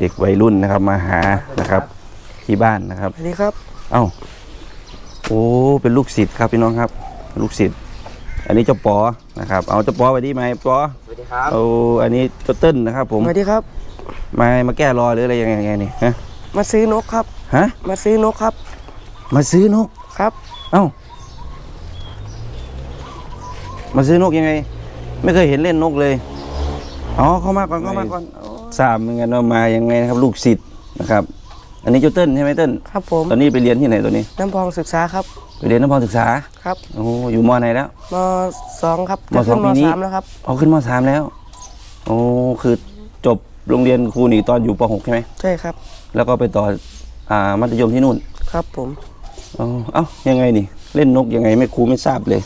เด็กวัยรุ่นนะครับ มาหานะครับ ที่บ้านนะครับสวัสดีครับ เอ้าโอ้เป็นลูกศิษย์ครับพี่น้องครับ ลูกศิษย์อันนี้เจ้าปอนะครับ เอาเจ้าปอไปดีไหมปอสวัสดีครับเอาอันนี้เจ้าเติ้ลนะครับ ผมสวัสดีครับ มามาแก้รอยหรืออะไรยังไงยังไงนี่ฮะมาซื้อนกครับฮะมาซื้อนกครับ มาซื้อนกครับ เอ้ามาซื้อนกยังไง ไม่เคยเห็นเล่นนกเลยอ๋อเข้ามาก่อนเข้ามาก่อน ทราบเหมือนกันว่ามายังไงนะครับ ลูกศิษย์นะครับ อันนี้เจ้าเติ้ลใช่ไหมเติ้ลครับผมตอนนี้ไปเรียนที่ไหนตัวนี้ น้ำพองศึกษาครับไปเรียนน้ำพรศึกษาครับโอ้อยู่มอไหนแล้วมสองครับมจะสอขึ้งนปีมนี้สามแล้วครับเอาขึ้นมสามแล้วโอ้คือจบโรงเรียนครูนี่ตอนอยู่ปหกใช่ไหมใช่ครับ แล้วก็ไปต่ออ่ามัธยมที่นู่นครับผมอ๋อเอ้ายังไงนี่เล่นนกยังไงไม่ครูไม่ทราบเลย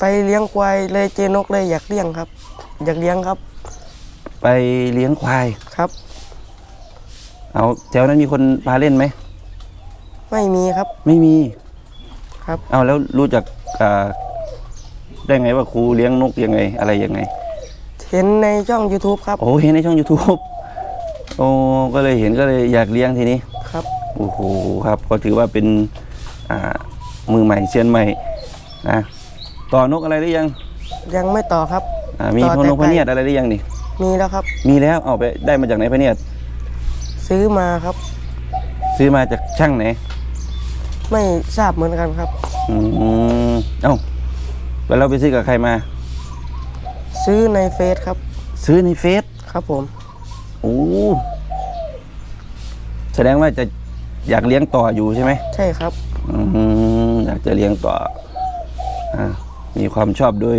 ไปเลี้ยงควายเลยเจอนกเลยอยากเลี้ยงครับ อยากเลี้ยงครับ ไปเลี้ยงควายครับ เอาแถวนั้นมีคนพาเล่นไหม ไม่มีครับ ไม่มีครับ เอาแล้วรู้จักอ่าได้ไงว่าครูเลี้ยงนกยังไง อะไรยังไง เห็นในช่อง YouTube ครับ โอ้เห็นในช่อง YouTube โอ้ก็เลยเห็นก็เลยอยากเลี้ยงทีนี้ ครับ โอ้โหครับ ก็ถือว่าเป็นอ่ามือใหม่เชียนใหม่นะต่อนกอะไรหรือยัง ยังไม่ต่อครับ อ่ามีต่อพแต่นกพไก่ เนียดอะไรหรือยังนี่ มีแล้วครับ มีแล้วเอาไปได้มาจากไหนพะเนียดซื้อมาครับ ซื้อมาจากช่างไหนไม่ทราบเหมือนกันครับ อืมเอ้าแล้วเราไปซื้อกับใครมา ซื้อในเฟซครับ ซื้อในเฟซครับผมโอ้แสดงว่าจะอยากเลี้ยงต่ออยู่ใช่ไหมใช่ครับอืมอยากจะเลี้ยงต่ออ่ามีความชอบโดย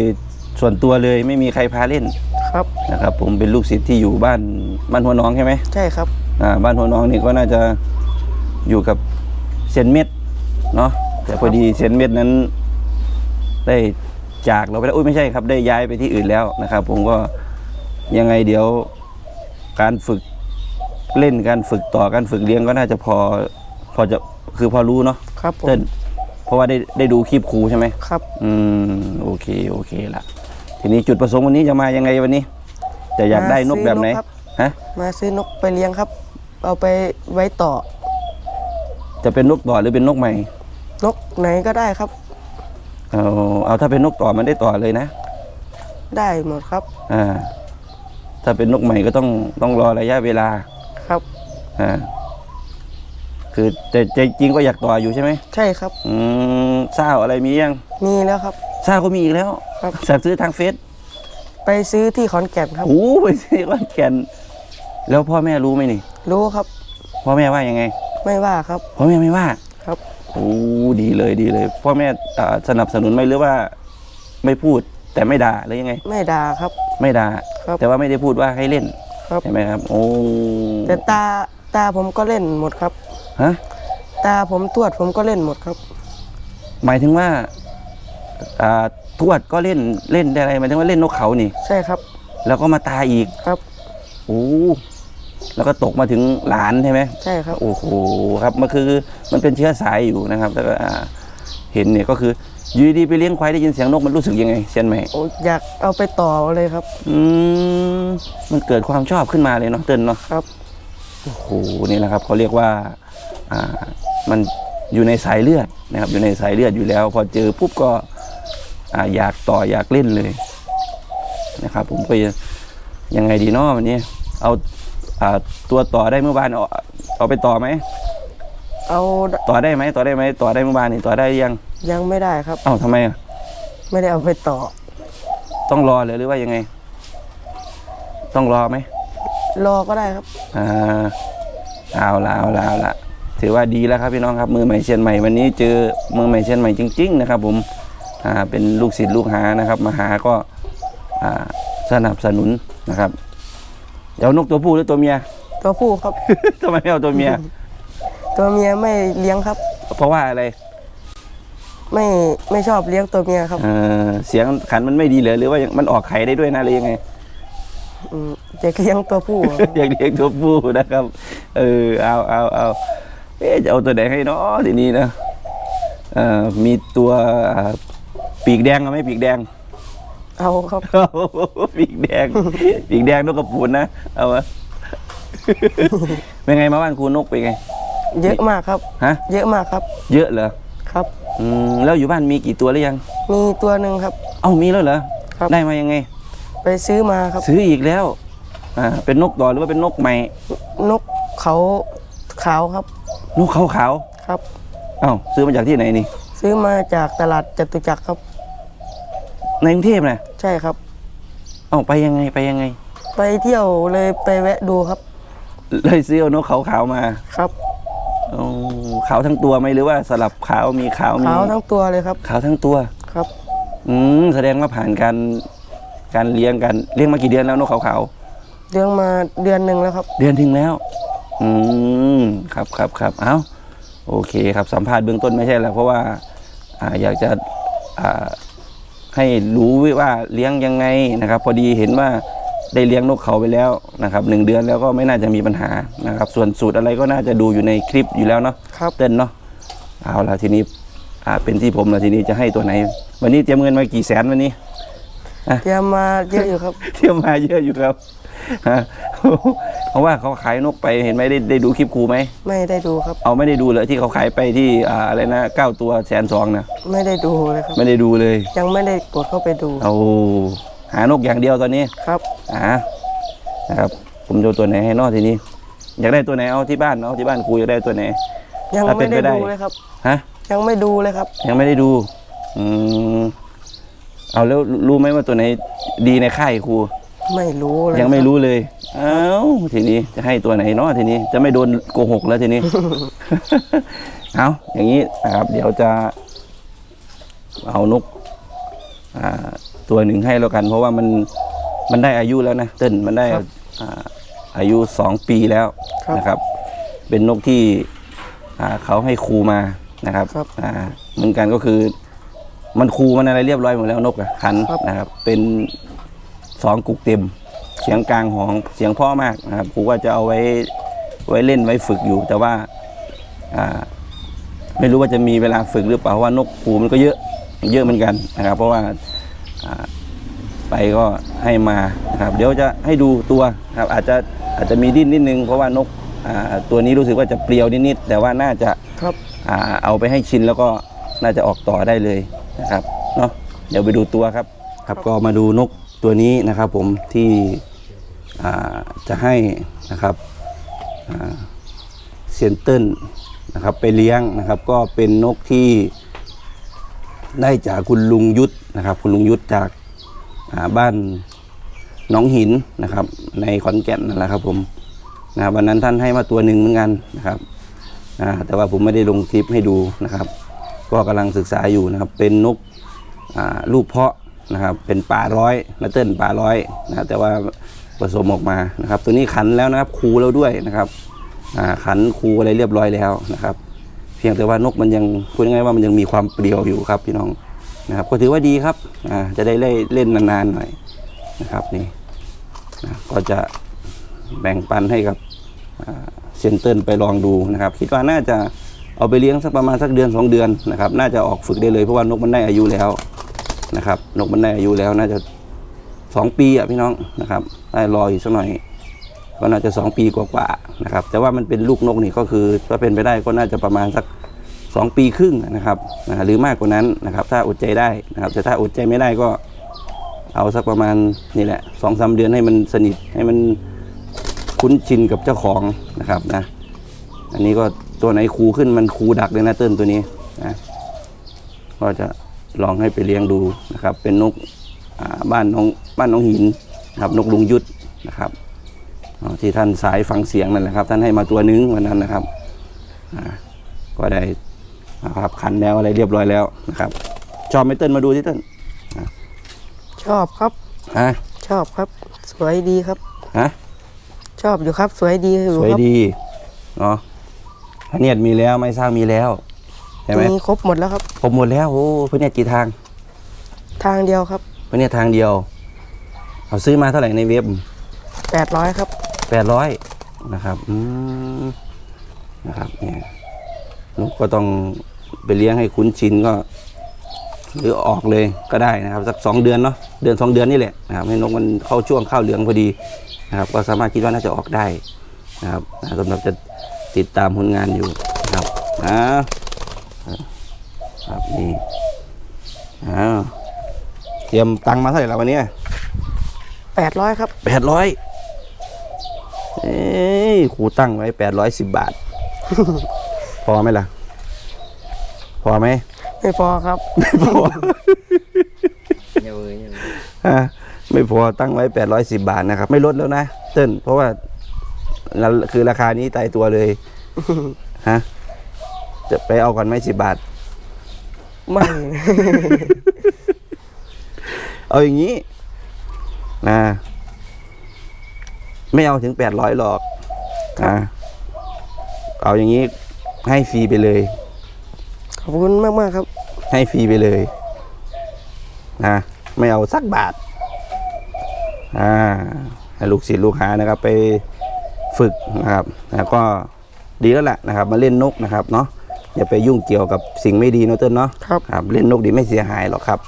ส่วนตัวเลยไม่มีใครพาเล่น ครับนะครับ ผมเป็นลูกศิษย์ที่อยู่บ้านบ้านหัวน้องใช่ไหมใช่ครับอ่าบ้านหัวน้องนี่ก็น่าจะอยู่กับเซยนเม็ดเนาะแต่พอดีเซยนเม็ดนั้น ได้จากเราไปแล้วอุ้ยไม่ใช่ครับ ได้ย้ายไปที่อื่นแล้วนะครับ ผมก็ยังไงเดี๋ยวการฝึกเล่นการฝึกต่อการฝึกเลี้ยงก็น่าจะพอพอจะคือพอรู้เนาะครับผมเต้นเพราะว่าได้ได้ดูคลิปครูใช่ไหมครับ อืม โอเค โอเคละ ทีนี้จุดประสงค์วันนี้จะมายังไงวันนี้ จะอยากได้นกแบบไหนมาซื้อนกครับ ฮะมาซื้อนกไปเลี้ยงครับ เอาไปไว้ต่อ จะเป็นนกต่อหรือเป็นนกใหม่นกไหนก็ได้ครับ เอาเอาถ้าเป็นนกต่อมันได้ต่อเลยนะได้หมดครับ อ่าถ้าเป็นนกใหม่ก็ต้องต้องรอระยะเวลาครับ อ่าคือแต่ใจจริงก็อยากต่ออยู่ใช่ไหมใช่ครับ อืมเศร้าอะไรมียังมีแล้วครับ เศร้าก็มีอีกแล้วครับ สั่งซื้อทางเฟซไปซื้อที่ขอนแก่นครับ โอ้ไปซื้อก้อนแก่นแล้วพ่อแม่รู้ไหมนี่ รู้ครับ พ่อแม่ว่ายังไง ไม่ว่าครับ พ่อแม่ไม่ว่าครับ โอ้ดีเลยดีเลย พ่อแม่อ่าสนับสนุนไหมหรือว่า ไม่พูดแต่ไม่ด่าหรือยังไง ไม่ด่าครับ ไม่ด่าครับ แต่ว่าไม่ได้พูดว่าให้เล่นครับ ใช่ไหมครับโอ้แต่ตาตาผมก็เล่นหมดครับ ฮะตาผมตรวจผมก็เล่นหมดครับ หมายถึงว่า อ่าทวดก็เล่นเล่นได้อะไรหมายถึงว่าเล่นนกเขานี่ ใช่ครับ แล้วก็มาตายอีกครับ โอ้แล้วก็ตกมาถึงหลานใช่ไหมใช่ครับ โอ้โหครับมันคือมันเป็นเชื้อสายอยู่นะครับแล้วก็อ่าเห็นเนี่ยก็คืออยู่ดีๆไปเลี้ยงควายได้ยินเสียงนกมันรู้สึกยังไงเช่นไหมโอ้อยากเอาไปต่อเลยครับ อืมมันเกิดความชอบขึ้นมาเลยเนาะเติ้ลเนาะ ครับ โอ้โหนี่แหละครับเขาเรียกว่าอ่า มันอยู่ในสายเลือดนะครับ อยู่ในสายเลือดอยู่แล้ว พอเจอปุ๊บก็ อ่าอยากต่ออยากเล่นเลยนะครับ ผมก็จะยังไงดีเนาะวันนี้ เอาอ่าตัวต่อได้เมื่อวานเอาเอาไปต่อไหมเอาต่อได้ไหมต่อได้ไหมต่อได้เมื่อวานนี่ต่อได้หรือยัง ยังไม่ได้ครับ เอ้าทำไมอะไม่ได้เอาไปต่อ ต้องรอเลยหรือว่ายังไง ต้องรอไหมรอก็ได้ครับอ่าเอาละเอาละเอาละถือว่าดีแล้วครับพี่น้องครับมือใหม่เชียนใหม่วันนี้เจอมือใหม่เชียนใหม่จริง ๆ นะครับ ผมอ่า เป็นลูกศิษย์ลูกหานะครับมาหาก็อ่าสนับสนุนนะครับเดี๋ยวนกตัวผู้หรือตัวเมีย ตัวผู้ครับ ทำไมไม่เอาตัวเมีย ตัวเมียไม่เลี้ยงครับ เพราะว่าอะไร ไม่ไม่ชอบเลี้ยงตัวเมียครับ เออเสียงขันมันไม่ดีเลยหรือว่ายังมันออกไข่ได้ด้วยนะหรือยังไงอืมจะเลี้ยงตัวผู้ครับอยากเลี้ยงตัวผู้นะครับ เออเอาเอาเอาเอ๊ะจะเอาตัวไหนให้เนาะทีนี้นะเอ่อมีตัวอ่า ปีกแดงเอาไหมปีกแดง เอาครับเอาปีกแดง ปีกแดงนกกระปูนนะ เอาวะ เป็นไงมาบ้านครูนกเป็นไง เยอะมากครับ ฮะ เยอะมากครับ เยอะเหรอ ครับ อืม แล้วอยู่บ้านมีกี่ตัวหรือยัง มีตัวหนึ่งครับ เอ้ามีแล้วเหรอ ครับ ได้มายังไง ไปซื้อมาครับ ซื้ออีกแล้ว อ่า เป็นนกต่อหรือว่าเป็นนกใหม่ นกเขาขาวครับ นกขาวขาวครับๆเอ้าซื้อมาจากที่ไหนนี่ ซื้อมาจากตลาดจตุจักรครับ ในกรุงเทพนะใช่ครับ เอ้าไปยังไงไปยังไง ไปเที่ยวเลยไปแวะดูครับ เลยซื้อเอานกขาวขาวๆมาครับโอ้ขาวทั้งตัวไหมหรือว่าสลับขาวมีขาวมีขาวทั้งตัวเลยครับ ขาวทั้งตัวครับ อืมแสดงว่าผ่านการการเลี้ยงกันเลี้ยงมากี่เดือนแล้วนกขาวขาวเลี้ยงมาเดือนหนึ่งแล้วครับๆเดือนถึงแล้ว อืมครับครับครับเอ้าโอเคครับสัมภาษณ์เบื้องต้นไม่ใช่แล้วเพราะว่าอ่าอยากจะอ่า ให้รู้ว่าเลี้ยงยังไงนะครับ พอดีเห็นว่าได้เลี้ยงนกเขาไปแล้วนะครับหนึ่งเดือนแล้วก็ไม่น่าจะมีปัญหานะครับ ส่วนสูตรอะไรก็น่าจะดูอยู่ในคลิปอยู่แล้วเนาะครับเต้นเนาะเอาละทีนี้อ่าเป็นที่ผมละทีนี้จะให้ตัวไหน วันนี้เตรียมเงินมากี่แสนวันนี้เตรียมมาเยอะอยู่ครับเที่ยวมาเยอะอยู่ครับฮะ เพราะว่าเขาขายนกไปเห็นไหมได้ได้ดูคลิปครูไหมไม่ได้ดูครับ เอาไม่ได้ดูเลยที่เขาขายไปที่อ่าอะไรนะเก้าตัวแสนสองนะไม่ได้ดูเลยครับ ไม่ได้ดูเลยยังไม่ได้กดเข้าไปดูเอาหานกอย่างเดียวตอนนี้ครับอ่านะครับผมจะเอาตัวไหนให้นอกทีนี้ อยากได้ตัวไหนเอาที่บ้านเอาที่บ้านครูอยากได้ตัวไหน ยังถ้าเป็ไม่นได้ไปได้ดูเลยครับ ฮะ ยังไม่ดูเลยครับ ยังไม่ได้ดู อืม เอาแล้วรู้ไหมว่าตัวไหนดีในค่ายครู ไม่รู้เลยยังไม่คบรู้เลย เอ้าทีนี้จะให้ตัวไหนเนาะทีนี้จะไม่โดนโกหกแล้วทีนี้ เอาอย่างนี้นะครับ เดี๋ยวจะเอานกอ่าตัวหนึ่งให้แล้วกัน เพราะว่ามันมันได้อายุแล้วนะเต้นมันได้ครับอ่าอายุสองปีแล้วครับนะครับ เป็นนกที่อ่าเขาให้ครูมานะครับครับอ่าเหมือนกันก็คือ มันครูมันอะไรเรียบร้อยหมดแล้วนกอะขันครับนะครับ เป็น สองกุกเต็ม เสียงกลางหองเสียงเพ่อมากนะครับครูว่าจะเอาไว้ไว้เล่นไว้ฝึกอยู่ แต่ว่าอ่าไม่รู้ว่าจะมีเวลาฝึกหรือเปล่าเพราะว่านกครูมันก็เยอะเยอะเหมือนกันนะครับ เพราะว่าอ่าไปก็ให้มานะครับเดี๋ยวจะให้ดูตัวนะครับอาจจะอาจจะมีดิ้นนิดนึง เพราะว่านกอ่าตัวนี้รู้สึกว่าจะเปรียวนิดๆแต่ว่าน่าจะครับอ่าเอาไปให้ชินแล้วก็น่าจะออกต่อได้เลยนะครับเนาะเดี๋ยวไปดูตัวครับ ครับก็มาดูนก ตัวนี้นะครับผมที่จะให้นะครับเซนเติ้ลนะครับไปเลี้ยงนะครับก็เป็นนกที่ได้จากคุณลุงยุทธนะครับ คุณลุงยุทธจากาบ้านน้องหินนะครับ ในขอนแก่นนั่นแหละครับผมนะวันนั้นท่านให้มาตัวหนึ่งเหมือนกันนะครับแต่ว่าผมไม่ได้ลงคลิปให้ดูนะครับ ก็กำลังศึกษาอยู่นะครับ เป็นนกลูกเพาะ นะครับ เป็นป่าร้อยนะเติ้ลป่าร้อยนะครับแต่ว่าผสมออกมานะครับ ตัวนี้ขันแล้วนะครับคูแล้วด้วยนะครับขันคูอะไรเรียบร้อยแล้วนะครับ เพียงแต่ว่านกมันยังพูดง่ายว่ามันยังมีความเปรียวอยู่ครับพี่น้องนะครับ ก็ถือว่าดีครับจะได้เล่นนานๆหน่อยนะครับนี่นก็จะแบ่งปันให้กับเซนเติ้ลไปลองดูนะครับ คิดว่าน่าจะเอาไปเลี้ยงสักประมาณสักเดือนสองเดือนนะครับ น่าจะออกฝึกได้เลยเพราะว่านกมันได้อายุแล้ว นะครับ นกมันได้อายุแล้วน่าจะสองปีอะพี่น้องนะครับ ได้รออีกสักหน่อย ก็น่าจะสองปีกว่าๆนะครับ แต่ว่ามันเป็นลูกนกนี่ก็คือถ้าเป็นไปได้ก็น่าจะประมาณสักสองปีครึ่งนะครับนะหรือมากกว่านั้นนะครับ ถ้าอดใจได้นะครับ แต่ถ้าอดใจไม่ได้ก็ เอาสักประมาณนี่แหละสองสาเดือนให้มันสนิทให้มันคุ้นชินกับเจ้าของนะครับนะ อันนี้ก็ตัวไหนคูขึ้นมันคูดักเลยนะเติ้ลตัวนี้นะก็จะ ลองให้ไปเลี้ยงดูนะครับ เป็นนกอ่าบ้านน้องบ้านน้องหินนะครับนกลุงยุทธนะครับอ๋อที่ท่านสายฟังเสียงนั่นแหละครับ ท่านให้มาตัวนึงวันนั้นนะครับอ่าก็ได้นะครับขันแล้วอะไรเรียบร้อยแล้วนะครับชอบไหมเติ้ลมาดูที่เติ้ลชอบครับฮะชอบครับ สวยดีครับฮะชอบอยู่ครับ สวยดีอยู่สวยครับดีเนาะพระเนียดมีแล้วไม้สร้างมีแล้วใช่ไหมมีครบหมดแล้วครับผมหมดแล้วโอ้พระเนียดกี่ทาง ทางเดียวครับพระเนียดทางเดียวเอาซื้อมาเท่าไหร่ในเว็บแปดร้อยครับแปดร้อยนะครับอืมนะครับเนี่ยนกก็ต้องไปเลี้ยงให้คุ้นชินก็ หรือออกเลยก็ได้นะครับ สักสองเดือนเนาะเดือนสองเดือนนี่แหละนะครับให้นกมันเข้าช่วงเข้าเหลืองพอดีนะครับ ก็สามารถคิดว่าน่าจะออกได้นะครับนะสำหรับจะติดตามผลงานอยู่นะครับนะ ครับนี่อ้าวเตรียมตังค์มาเท่าไหร่แล้ววันนี้แปดร้อยครับแปดร้อยเอ้ยครูตั้งไว้แปดร้อยสิบบาท พอไหมล่ะ พอไหมไม่พอครับไม่พอฮะไม่พอตั้งไว้แปดร้อยสิบาทนะครับ ไม่ลดแล้วนะเติ้ลเพราะว่าราคือราคานี้ตายตัวเลยฮะ จะไปเอาก่อนไหมสิบาท ไม่ เอาอย่างนี้นะไม่เอาถึงแปดร้อยหรอกนะเอาอย่างนี้ให้ฟรีไปเลย ขอบคุณมากมากๆครับ ให้ฟรีไปเลยนะไม่เอาสักบาทอ่าให้ลูกศิษย์ลูกหานะครับ ไปฝึกนะครับแล้วก็ดีแล้วแหละนะครับ มาเล่นนกนะครับเนาะ อย่าไปยุ่งเกี่ยวกับสิ่งไม่ดีเนอะเต้นเนาะครับครับ เล่นนกดีไม่เสียหายหรอกครับ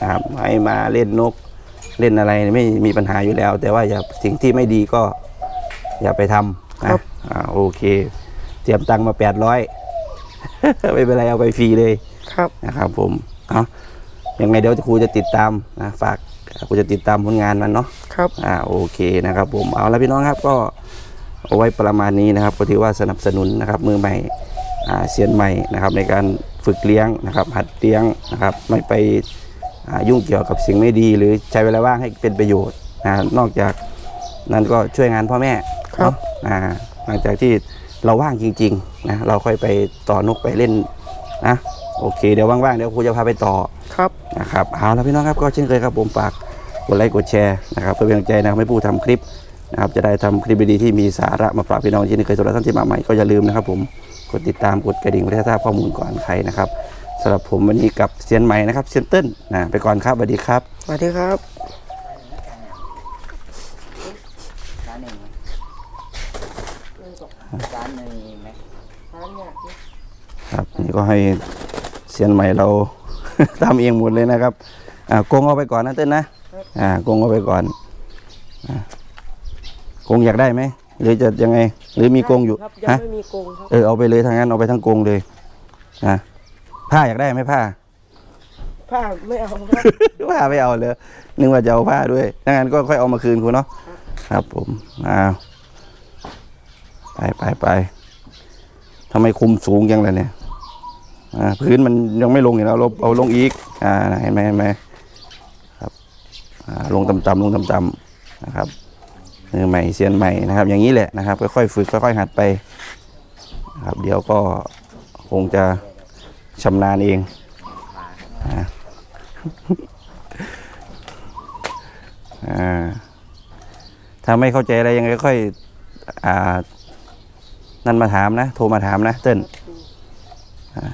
นะครับให้มาเล่นนกเล่นอะไรไม่มีปัญหาอยู่แล้ว แต่ว่าอย่าสิ่งที่ไม่ดีก็ อย่าไปทำนะอ่าโอเคเตรียมตังค์มาแปดร้อย ไม่เป็นไรเอาไปฟรีเลยครับ นะครับ ผมเอายังไงเดี๋ยวครูจะติดตามนะฝากครูจะติดตามผลงานมันเนาะ ครับ อ่าโอเคนะครับผมเอาละพี่น้องครับก็เอาไว้ประมาณนี้นะครับก็ถือว่าสนับสนุนนะครับ มือใหม่อ่า เซียนใหม่นะครับในการฝึกเลี้ยงนะครับ หัดเลี้ยงนะครับไม่ไปอ่ายุ่งเกี่ยวกับสิ่งไม่ดี หรือใช้เวลาว่างให้เป็นประโยชน์นะนอกจากนั้นก็ช่วยงานพ่อแม่ครับเนาะอ่าหลังจากที่เราว่างจริงๆนะเราค่อยไปต่อนกไปเล่นนะโอเคเดี๋ยวว่างๆเดี๋ยวครูจะพาไปต่อครับนะครับเอาละพี่น้องครับก็เช่นเคยครับผมฝากกดไลค์กดแชร์นะครับเพื่อเป็นกำลังใจนะครับให้ผู้ทำคลิปนะครับจะได้ทำคลิปดีๆที่มีสาระมาฝากพี่น้องที่นี่เคยสำหรับท่านที่มาใหม่ก็อย่าลืมนะครับผม กดติดตามกดกระดิ่งเพื่อให้ทราบข้อมูลก่อนใครนะครับสำหรับผมวันนี้กับเซียนใหม่นะครับเซียนเติ้ลนะไปก่อนครับสวัสดีครับ สวัสดีครับร้านหนึ่งร้านหนึ่งไหมครับนี่ก็ให้เซียนใหม่เรา ทำเองหมดเลยนะครับอ่ากงเอาไปก่อนนะเติ้ลนะอ่ากงเอาไปก่อนอ่ากงอยากได้ไหม หรือจะยังไง หรือมีกงอยู่ครับยังฮะไม่มีกรงครับ เออเอาไปเลยทางนั้นเอาไปทั้งกรงเลยนะผ้าอยากได้ไหมผ้า ผ้าไม่เอาครับ ผ้าไม่เอาเลยนึกว่าจะเอาผ้าด้วยถ้างั้นก็ค่อยเอามาคืนคุณเนาะครับผมอ้าวไปไปไปทำไมคุมสูงยังเลยเนี่ยอ่าพื้นมันยังไม่ลงอยู่แล้วเราเอาลงอีก อ่าเห็นไหมเห็นไหมครับอ่าลงต่ำๆลงต่ำๆนะครับ มือใหม่เซียนใหม่นะครับ อย่างนี้แหละนะครับค่อยๆฝึกค่อยๆหัดไปนะครับเดี๋ยวก็คงจะชำนาญเองอ่าอ่าถ้าไม่เข้าใจอะไรยังไงก็ค่อยอ่านั่นมาถามนะ โทรมาถามนะเติ้ลอ่า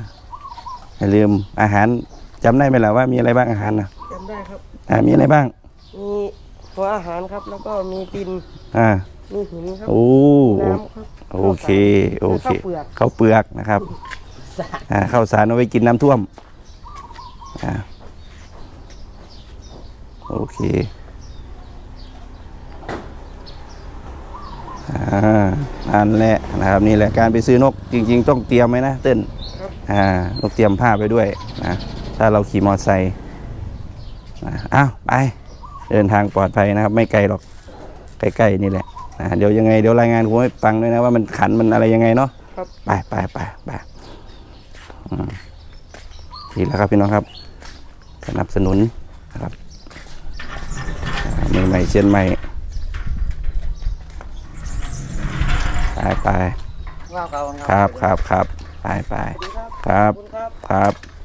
อย่าลืมอาหารจำได้ไหมล่ะว่ามีอะไรบ้างอาหารนะจำได้ครับอ่ามีอะไรบ้างมี หัวอาหารครับ แล้วก็มีดินอ่ามีหินครับโอ้น้ำครับโอเคโอเคข้าวเปลือกข้าวเปลือกนะครับอ่าข้าวสารเอาไว้กินน้ำท่วมอ่าโอเคอ่าอันแหละนะครับนี่แหละการไปซื้อนกจริง ๆ ต้องเตรียมไหมนะเต้นครับอ่าต้องเตรียมผ้าไปด้วยนะถ้าเราขี่มอเตอร์ไซค์นะอ้าวไป เดินทางปลอดภัยนะครับ ไม่ไกลหรอกใกล้ๆนี่แหละนะเดี๋ยวยังไงเดี๋ยวรายงานคุณให้ฟังด้วยนะว่ามันขันมันอะไรยังไงเนาะครับไปไปไปไปอืมดีแล้วครับพี่น้องครับ สนับสนุนนะครับอ่ามือใหม่เชียนใหม่ไปไปว่าเขาครับครับครับไปไปครับขอบคุณครับ ครับ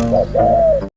Bye-bye.